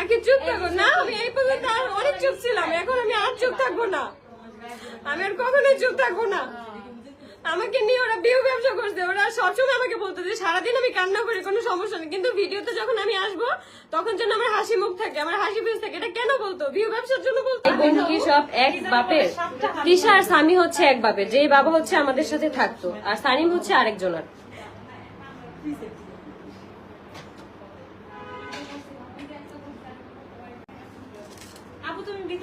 আগে চুপ থাকো। না, আমি এই পর্যন্ত আর অনেক চুপ ছিলাম। এখন আমি আর চুপ থাকব না। আমি আর কখনোই চুপ থাকব না। আমাকে নিয়ে ওরা বিয়ে ব্যবসা করছে। ওরা সবসময় আমাকে বলতো যে, সারাদিন আমি কান্না করি, কোনো সমস্যা নেই। কিন্তু ভিডিওতে যখন আমি আসব, তখন যেন আমার হাসি মুখ থাকে, আমার হাসি ফেস থাকে। এটা কেন বলতো? বিয়ে ব্যবসার জন্য বলতো? কি সব এক বাপের? তৃষা আর স্বামী হচ্ছে এক বাপের। যেই বাবা হচ্ছে আমাদের সাথে থাকতো, আর সানিম হচ্ছে আরেকজনের।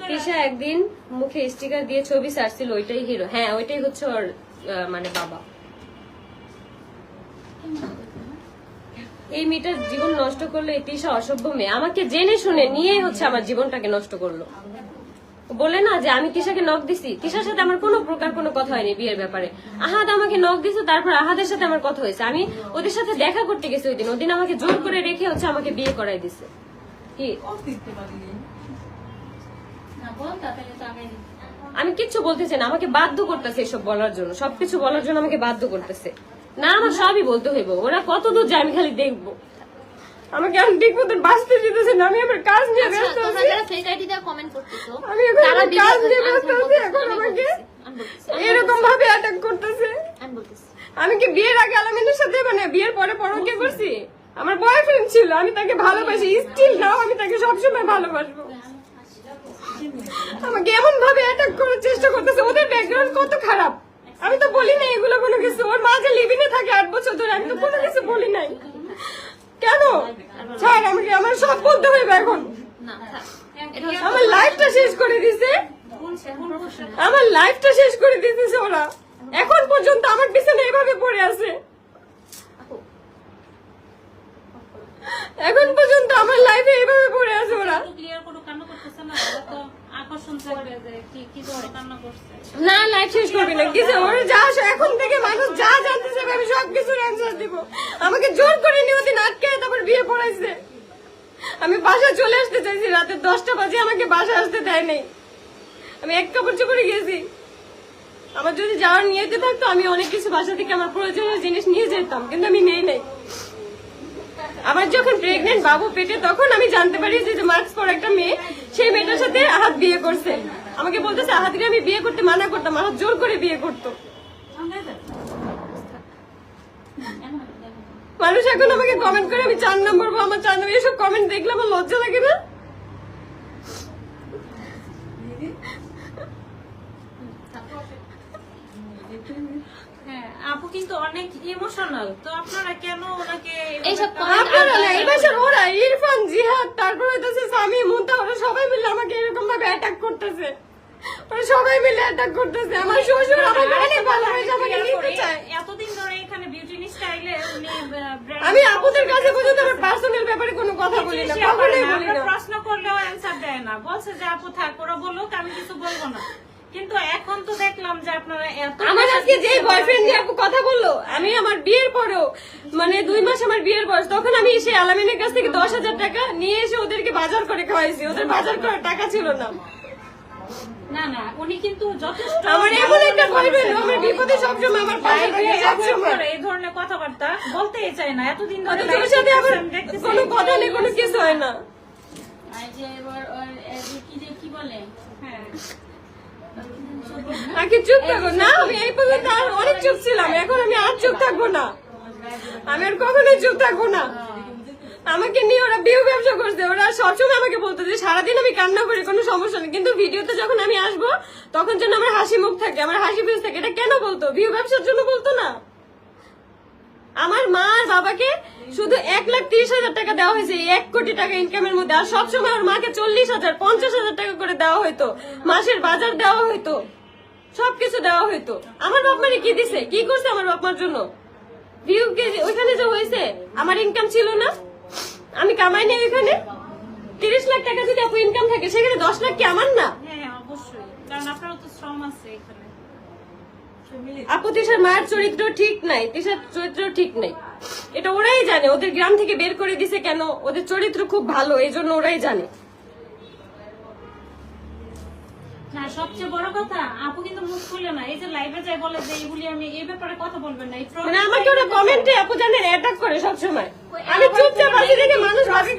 তৃষা একদিন মুখে স্টিকার দিয়ে ছবি ছাড়ছিল ওইটাই হিরো হ্যাঁ ওইটাই হচ্ছে ওর মানে বাবা। এই মেয়েটার জীবন নষ্ট করল এই অসভ্য মেয়ে। আমাকে জেনে শুনে নিয়েই হচ্ছে আমার জীবনটাকে নষ্ট করল। বলে না যে আমি তিশাকে নখ দিছি। তিশার সাথে আমার কোনো প্রকার কোনো কথা হয়নি বিয়ের ব্যাপারে। আহাদ আমাকে নখ দিছে তারপর আহাদের সাথে আমার কথা হয়েছে। আমি ওদের সাথে দেখা করতে গেছি ওই দিন। ওদিন আমাকে জোর করে রেখে হচ্ছে আমাকে বিয়ে করাই দিছে। কি? আমি কিচ্ছু বলতেছি না আমাকে বাধ্য করতেছে এসব বলার জন্য। সবকিছু বলার জন্য আমাকে বাধ্য করতেছে। না আমার সবই বলতে হইব। ওরা কত দূর যায় আমি খালি দেখব। আমাকে আমি ঠিক মতন বাঁচতে দিতেছে না আমি আমার কাজ নিয়ে আচ্ছা, ব্যস্ত আছি। আমি এখন আমার কাজ নিয়ে ব্যস্ত আছি এখন আমাকে এরকম ভাবে অ্যাটাক করতেছে। আমি আমি কি বিয়ের আগে আলামিনের সাথে মানে বিয়ের পরে পরকে করছি? আমার বয়ফ্রেন্ড ছিল আমি তাকে ভালোবাসি। স্টিল নাও আমি তাকে সবসময় ভালোবাসবো। আমাকে এমন ভাবে অ্যাটাক করার চেষ্টা করতেছে ওদের ব্যাকগ্রাউন্ড কত খারাপ। আমি তো বলি নাই এগুলো কোনো কিছু। ওর মা যে লিভিনে থাকে আট বছর ধরে আমি তো কোনো কিছু বলি নাই। কেন? ছাড় আমাকে আমার সব বলতে হইবে এখন। আমার লাইফটা শেষ করে দিছে। না। আমার লাইফটা শেষ করে দিতেছে ওরা। এখন পর্যন্ত আমার পিছনে এভাবে পড়ে আছে। এখন পর্যন্ত আমার লাইফে এভাবে পড়ে আছে ওরা। এখন থেকে মানুষ যা জানতে আমি সব কিছুর অ্যান্সার দিব। আমাকে জোর করে নিয়ে ওদিন আটকে তারপর বিয়ে পড়াইছে। আমি বাসা চলে আসতে চাইছি, রাতে দশটা বাজে আমাকে বাসা আসতে দেয় নাই। আমি এক কাপড় চোপড়ে গেছি আমার যদি যাওয়ার নিয়েতে থাকতো, আমি অনেক কিছু বাসা থেকে আমার প্রয়োজনীয় জিনিস নিয়ে যেতাম, কিন্তু আমি নেই নাই। আমার যখন প্রেগনেন্ট বাবু পেটে, তখন আমি জানতে পারি যে মার্কস পর একটা মেয়ে সেই মেয়েটার সাথে আহাত বিয়ে করছে। আমাকে বলতেছে আহাতকে আমি বিয়ে করতে মানা করতাম আহাত জোর করে বিয়ে করতো। মানুষ এখন আমাকে কমেন্ট করে আমি চার নম্বর বা আমার চার নম্বর এসব কমেন্ট দেখলে আমার লজ্জা লাগে না? হ্যাঁ আপু কিন্তু অনেক ইমোশনাল তো আপনারা কেন ওনাকে এইসব আপনারা না এই বাসার ওরা ইরফান জিহাদ তারপর হইতেছে স্বামী মুন্তা সবাই মিলে আমাকে এরকম ভাবে অ্যাটাক করতেছে। ওরা সবাই মিলে অ্যাটাক করতেছে। আমার শ্বশুর আমার অনেক ভালোবাসে আমাকে নিতে চায়। এতদিন ধরে এখানে বিউটি স্টাইলে উনি আমি আপুদের কাছে পর্যন্ত আমার পার্সোনাল ব্যাপারে কোনো কথা বলি না কখনোই বলি না। প্রশ্ন করলেও অ্যান্সার দেয় না। বলছে যে আপু থাক ওরা বলুক আমি কিছু বলব না। কিন্তু এখন তো দেখলাম যে আপনারা এত আমার আজকে যে বয়ফ্রেন্ড নিয়ে আপু কথা বলল আমি আমার বিয়ের পরেও মানে দুই মাস আমার বিয়ের বয়স তখন আমি এসে আলামিনের কাছ থেকে দশ হাজার টাকা নিয়ে এসে ওদেরকে বাজার করে খাওয়াইছি ওদের বাজার করার টাকা ছিল না। না না উনি কিন্তু যথেষ্ট আমার এমন একটা বয়ফ্রেন্ড আমার বিপদে সবসময় আমার পাশে থাকে সবসময়। এই ধরনের কথাবার্তা বলতেই চায় না এতদিন ধরে অথচ সাথে আমার কোনো কথা নেই কোনো কিছু হয় না। যে এবার যে কি বলে? হ্যাঁ। আগে চুপ থাকো। না, আমি এই পর্যন্ত আর অনেক চুপ ছিলাম। এখন আমি আর চুপ থাকব না। আমি আর কখনোই চুপ থাকব না। আমাকে নিয়ে ওরা বিয়ে ব্যবসা করছে। ওরা সবসময় আমাকে বলতো যে, সারাদিন আমি কান্না করি, কোনো সমস্যা নেই। কিন্তু ভিডিওতে যখন আমি আসব, তখন যেন আমার হাসি মুখ থাকে, আমার হাসি ফেস থাকে। এটা কেন বলতো? বিয়ে ব্যবসার জন্য বলতো না? আমার মা আর বাবাকে শুধু এক লাখ তিরিশ হাজার টাকা দেওয়া হয়েছে। এক কোটি টাকা ইনকামের মধ্যে। আর সবসময় ওর মাকে চল্লিশ হাজার পঞ্চাশ হাজার টাকা করে দেওয়া হইতো। মাসের বাজার দেওয়া হইতো। সবকিছু দেওয়া হইতো। আমার বাপ মারে কি দিছে? কি করছে আমার বাপ মার জন্য? ওইখানে যে হয়েছে আমার ইনকাম ছিল না। আমি কামাই নেই ওইখানে। তিরিশ লাখ টাকা যদি আপু ইনকাম থাকে সেখানে দশ লাখ কি আমার না? হ্যাঁ হ্যাঁ, অবশ্যই। কারণ আপনারও তো শ্রম আছে এখানে। আপু তিশার মায়ের চরিত্র ঠিক নাই তিশার চরিত্র ঠিক নাই। এটা ওরাই জানে ওদের গ্রাম থেকে বের করে দিছে কেন? ওদের চরিত্র খুব ভালো এই জন্য ওরাই জানে। না সবচেয়ে বড় কথা আপু কিন্তু মুখ খুলে না। এই যে লাইভে যায় বলে যে এইগুলি আমি এই ব্যাপারে কথা বলবেন না মানে আমাকে ওরা কমেন্টে আপু জানেন অ্যাটাক করে সবসময়। আমি চুপচাপ আছি দেখে মানুষ ভাবে